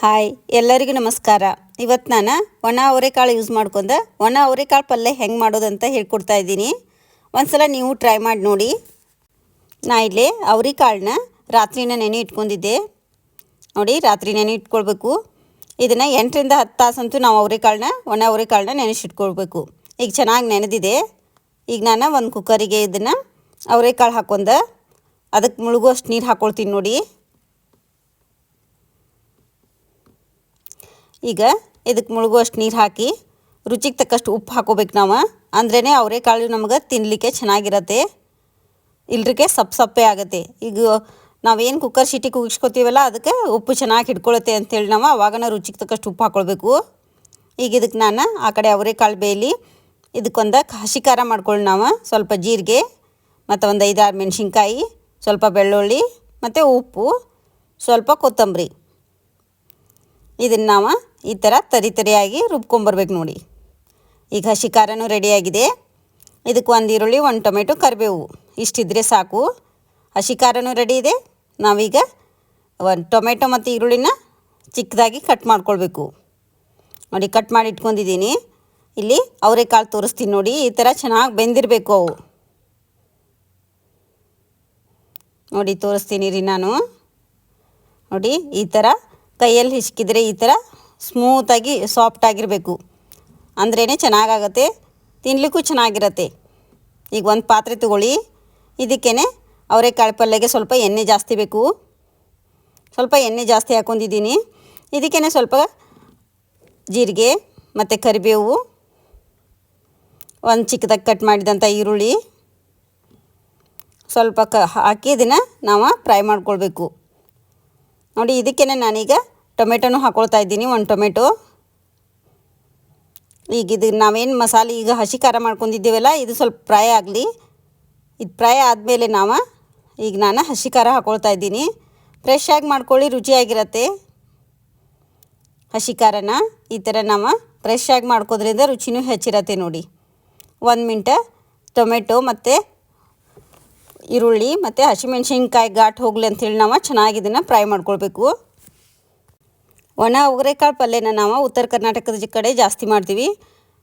Hi, ಎಲ್ಲರಿಗೂ ನಮಸ್ಕಾರ. ಇವತ್ತು ನಾನು ಒಣ ಅವರೆಕಾಳು ಯೂಸ್ ಮಾಡ್ಕೊಂಡು ಒಣ ಅವರೆಕಾಳು ಪಲ್ಯ ಹೆಂಗೆ ಮಾಡೋದಂತ ಹೇಳ್ಕೊಡ್ತಾ ಇದ್ದೀನಿ. ಒಂದ್ಸಲ ನೀವು ಟ್ರೈ ಮಾಡಿ ನೋಡಿ. ನಾ ಇಲ್ಲಿ ಅವರೆಕಾಳನ್ನ ರಾತ್ರಿನ ನೆನೆ ಇಟ್ಕೊಂಡಿದ್ದೆ. ನೋಡಿ, ರಾತ್ರಿ ನೆನೆ ಇಟ್ಕೊಳ್ಬೇಕು. ಇದನ್ನು ಎಂಟರಿಂದ ಹತ್ತು ತಾಸಂತೂ ನಾವು ಅವರೆಕಾಳನ್ನ, ಒಣ ಅವರೆಕಾಳನ್ನ ನೆನೆಸಿಟ್ಕೊಳ್ಬೇಕು. ಈಗ ಚೆನ್ನಾಗಿ ನೆನೆದಿದೆ. ಈಗ ನಾನು ಒಂದು ಕುಕ್ಕರಿಗೆ ಇದನ್ನು ಅವರೆಕಾಳು ಹಾಕೊಂಡ ಅದಕ್ಕೆ ಮುಳುಗುವಷ್ಟು ನೀರು ಹಾಕ್ಕೊಳ್ತೀನಿ ನೋಡಿ. ಈಗ ಇದಕ್ಕೆ ಮುಳುಗುವಷ್ಟು ನೀರು ಹಾಕಿ ರುಚಿಗೆ ತಕ್ಕಷ್ಟು ಉಪ್ಪು ಹಾಕೋಬೇಕು ನಾವು. ಅಂದ್ರೇ ಅವರೆಕಾಳು ನಮಗೆ ತಿನ್ನಲಿಕ್ಕೆ ಚೆನ್ನಾಗಿರತ್ತೆ. ಇಲ್ರಿಗೆ ಸಪ್ ಸಪ್ಪೆ ಆಗುತ್ತೆ. ಈಗ ನಾವೇನು ಕುಕ್ಕರ್ ಸಿಟಿ ಕುಗಿಸ್ಕೊತೀವಲ್ಲ ಅದಕ್ಕೆ ಉಪ್ಪು ಚೆನ್ನಾಗಿ ಹಿಡ್ಕೊಳುತ್ತೆ ಅಂತೇಳಿ ನಾವು ಅವಾಗನ ರುಚಿಗೆ ತಕ್ಕಷ್ಟು ಉಪ್ಪು ಹಾಕ್ಕೊಳ್ಬೇಕು ಈಗ ಇದಕ್ಕೆ ನಾನು ಆ ಕಡೆ ಅವರೆಕಾಳು ಬೇಯಲಿ. ಇದಕ್ಕೊಂದು ಹಸಿ ಖಾರ ಮಾಡ್ಕೊಳ್ಳಿ ನಾವು. ಸ್ವಲ್ಪ ಜೀರಿಗೆ, ಮತ್ತು ಒಂದು ಐದಾರು ಮೆಣಸಿನ್ಕಾಯಿ, ಸ್ವಲ್ಪ ಬೆಳ್ಳುಳ್ಳಿ, ಮತ್ತು ಉಪ್ಪು, ಸ್ವಲ್ಪ ಕೊತ್ತಂಬರಿ. ಇದನ್ನು ನಾವು ಈ ಥರ ತರಿ ತರಿಯಾಗಿ ರುಬ್ಕೊಂಬರ್ಬೇಕು ನೋಡಿ. ಈಗ ಹಸಿ ಖಾರನೂ ರೆಡಿಯಾಗಿದೆ ಇದಕ್ಕೆ ಒಂದು ಈರುಳ್ಳಿ, ಒಂದು ಟೊಮೆಟೊ, ಕರಿಬೇವು. ಇಷ್ಟಿದ್ರೆ ಸಾಕು. ಹಸಿ ಖಾರನೂ ರೆಡಿ ಇದೆ. ನಾವೀಗ ಒಂದು ಟೊಮೆಟೊ ಮತ್ತು ಈರುಳ್ಳಿನ ಚಿಕ್ಕದಾಗಿ ಕಟ್ ಮಾಡ್ಕೊಳ್ಬೇಕು. ನೋಡಿ ಕಟ್ ಮಾಡಿ ಇಟ್ಕೊಂಡಿದ್ದೀನಿ. ಇಲ್ಲಿ ಅವರೆಕಾಳು ತೋರಿಸ್ತೀನಿ ನೋಡಿ, ಈ ಥರ ಚೆನ್ನಾಗಿ ಬೆಂದಿರಬೇಕು ಅವು. ನೋಡಿ, ತೋರಿಸ್ತೀನಿ ರೀ ನಾನು. ನೋಡಿ, ಈ ಥರ ಕೈಯಲ್ಲಿ ಹಿಸ್ಕಿದ್ರೆ ಈ ಥರ ಸ್ಮೂತಾಗಿ ಸಾಫ್ಟಾಗಿರಬೇಕು ಅಂದ್ರೇ ಚೆನ್ನಾಗಾಗತ್ತೆ ತಿನ್ನಲಿಕ್ಕೂ ಚೆನ್ನಾಗಿರತ್ತೆ. ಈಗ ಒಂದು ಪಾತ್ರೆ ತಗೊಳ್ಳಿ ಇದಕ್ಕೇ ಅವರೆಕಾಳು ಪಲ್ಯಗೆ ಸ್ವಲ್ಪ ಎಣ್ಣೆ ಜಾಸ್ತಿ ಬೇಕು. ಸ್ವಲ್ಪ ಎಣ್ಣೆ ಜಾಸ್ತಿ ಹಾಕ್ಕೊಂಡಿದ್ದೀನಿ ಇದಕ್ಕೇ ಸ್ವಲ್ಪ ಜೀರಿಗೆ ಮತ್ತು ಕರಿಬೇವು, ಒಂದು ಚಿಕ್ಕದಾಗಿ ಕಟ್ ಮಾಡಿದಂಥ ಈರುಳ್ಳಿ. ಸ್ವಲ್ಪ ಕ ಹಾಕಿ ಇದನ್ನು ನಾವು ಫ್ರೈ ಮಾಡ್ಕೊಳ್ಬೇಕು. ನೋಡಿ ಇದಕ್ಕೇ ನಾನೀಗ ಟೊಮೆಟೊನೂ ಹಾಕ್ಕೊಳ್ತಾ ಇದ್ದೀನಿ, ಒಂದು ಟೊಮೆಟೊ. ಈಗ ಇದು ನಾವೇನು ಮಸಾಲೆ ಈಗ ಹಸಿ ಖಾರ ಮಾಡ್ಕೊಂಡಿದ್ದೀವಲ್ಲ, ಇದು ಸ್ವಲ್ಪ ಫ್ರೈ ಆಗಲಿ. ಇದು ಫ್ರೈ ಆದಮೇಲೆ ನಾವು ಈಗ ನಾನು ಹಸಿ ಖಾರ ಹಾಕ್ಕೊಳ್ತಾ ಇದ್ದೀನಿ. ಫ್ರೆಶ್ ಆಗಿ ಮಾಡ್ಕೊಳ್ಳಿ, ರುಚಿಯಾಗಿರತ್ತೆ. ಹಸಿ ಖಾರನ, ಈ ಥರ ನಾವು ಫ್ರೆಶ್ ಆಗಿ ಮಾಡ್ಕೋದ್ರಿಂದ ರುಚಿನೂ ಹೆಚ್ಚಿರತ್ತೆ ನೋಡಿ. ಒಂದು ಮಿಂಟ ಟೊಮೆಟೊ ಮತ್ತು ಈರುಳ್ಳಿ ಮತ್ತು ಹಸಿಮೆಣ್ಸಿನ್ಕಾಯಿ ಘಾಟ್ ಹೋಗಲಿ ಅಂಥೇಳಿ ನಾವು ಚೆನ್ನಾಗಿ ಇದನ್ನು ಫ್ರೈ ಮಾಡ್ಕೊಳ್ಬೇಕು. ಒಣ ಅವರೆಕಾಳು ಪಲ್ಯನ ನಾವು ಉತ್ತರ ಕರ್ನಾಟಕದ ಕಡೆ ಜಾಸ್ತಿ ಮಾಡ್ತೀವಿ.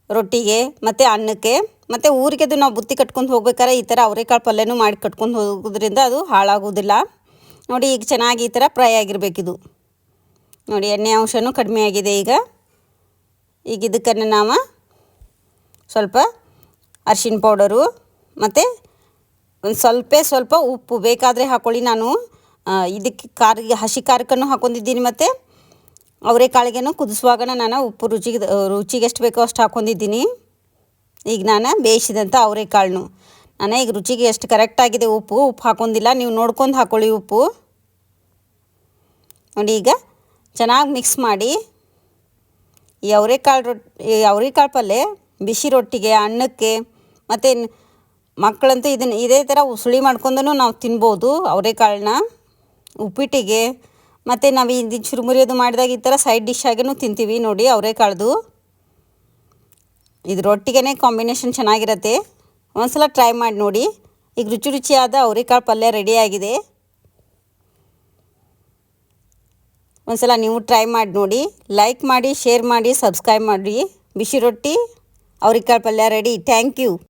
ರೊಟ್ಟಿಗೆ ಮತ್ತು ಅನ್ನಕ್ಕೆ ಮತ್ತು ಊರಿಗೆ ಅದು ನಾವು ಬುತ್ತಿ ಕಟ್ಕೊಂಡು ಹೋಗ್ಬೇಕಾದ್ರೆ ಈ ಥರ ಅವರೆಕಾಳು ಪಲ್ಯನೂ ಮಾಡಿ ಕಟ್ಕೊಂಡು ಹೋಗೋದ್ರಿಂದ ಅದು ಹಾಳಾಗೋದಿಲ್ಲ. ನೋಡಿ ಈಗ ಚೆನ್ನಾಗಿ ಈ ಥರ ಫ್ರೈ ಆಗಿರಬೇಕಿದು ನೋಡಿ ಎಣ್ಣೆ ಅಂಶವೂ ಕಡಿಮೆ ಆಗಿದೆ ಈಗ. ಈಗ ಇದಕ್ಕನ್ನು ನಾವು ಸ್ವಲ್ಪ ಅರ್ಶಿಣ ಪೌಡರು ಮತ್ತು ಒಂದು ಸ್ವಲ್ಪ ಸ್ವಲ್ಪ ಉಪ್ಪು ಬೇಕಾದರೆ ಹಾಕ್ಕೊಳ್ಳಿ ನಾನು. ಇದಕ್ಕೆ ಖಾರ ಹಸಿ ಖಾರಕ್ಕೂ ಹಾಕೊಂಡಿದ್ದೀನಿ ಮತ್ತು. ಅವರೆಕಾಳಿಗೆನೂ ಕುದಿಸುವಾಗ ನಾನು ಉಪ್ಪು ರುಚಿಗೆ ರುಚಿಗೆ ಎಷ್ಟು ಬೇಕೋ ಅಷ್ಟು ಹಾಕ್ಕೊಂಡಿದ್ದೀನಿ ಈಗ ನಾನು ಬೇಯಿಸಿದಂಥ ಅವರೆಕಾಳನ್ನು ನಾನು ಈಗ ರುಚಿಗೆ ಎಷ್ಟು ಕರೆಕ್ಟಾಗಿದೆ ಉಪ್ಪು ಉಪ್ಪು ಹಾಕೊಂಡಿಲ್ಲ. ನೀವು ನೋಡ್ಕೊಂಡು ಹಾಕ್ಕೊಳ್ಳಿ ಉಪ್ಪು. ನೋಡಿ ಈಗ ಚೆನ್ನಾಗಿ ಮಿಕ್ಸ್ ಮಾಡಿ ಈ ಅವರೆಕಾಳು ರೊಟ್ಟಿ ಅವರೆಕಾಳು ಪಲ್ಯ ಬಿಸಿ ರೊಟ್ಟಿಗೆ, ಅನ್ನಕ್ಕೆ, ಮತ್ತು ಮಕ್ಕಳಂತೂ ಇದನ್ನು ಇದೇ ಥರ ಉಸುಳಿ ಮಾಡ್ಕೊಂಡು ನಾವು ತಿನ್ಬೋದು ಅವರೆಕಾಳನ್ನ ಉಪ್ಪಿಟ್ಟಿಗೆ. ಮತ್ತು ನಾವು ಇದು ಚುರುಮುರಿಯೋದು ಮಾಡಿದಾಗ ಈ ಥರ ಸೈಡ್ ಡಿಶ್ ಆಗೇನು ತಿಂತೀವಿ ನೋಡಿ ಅವರೆಕಾಳ್ದು ಇದು ರೊಟ್ಟಿಗೆ ಕಾಂಬಿನೇಷನ್ ಚೆನ್ನಾಗಿರತ್ತೆ. ಒಂದ್ಸಲ ಟ್ರೈ ಮಾಡಿ ನೋಡಿ. ಈಗ ರುಚಿ ರುಚಿಯಾದ ಅವರೆಕಾಳು ಪಲ್ಯ ರೆಡಿಯಾಗಿದೆ ಒಂದ್ಸಲ ನೀವು ಟ್ರೈ ಮಾಡಿ ನೋಡಿ. ಲೈಕ್ ಮಾಡಿ ಶೇರ್ ಮಾಡಿ ಸಬ್ಸ್ಕ್ರೈಬ್ ಮಾಡಿ. ಬಿಸಿ ರೊಟ್ಟಿ ಅವ್ರಿಕಾಳು ಪಲ್ಯ ರೆಡಿ ಥ್ಯಾಂಕ್ ಯು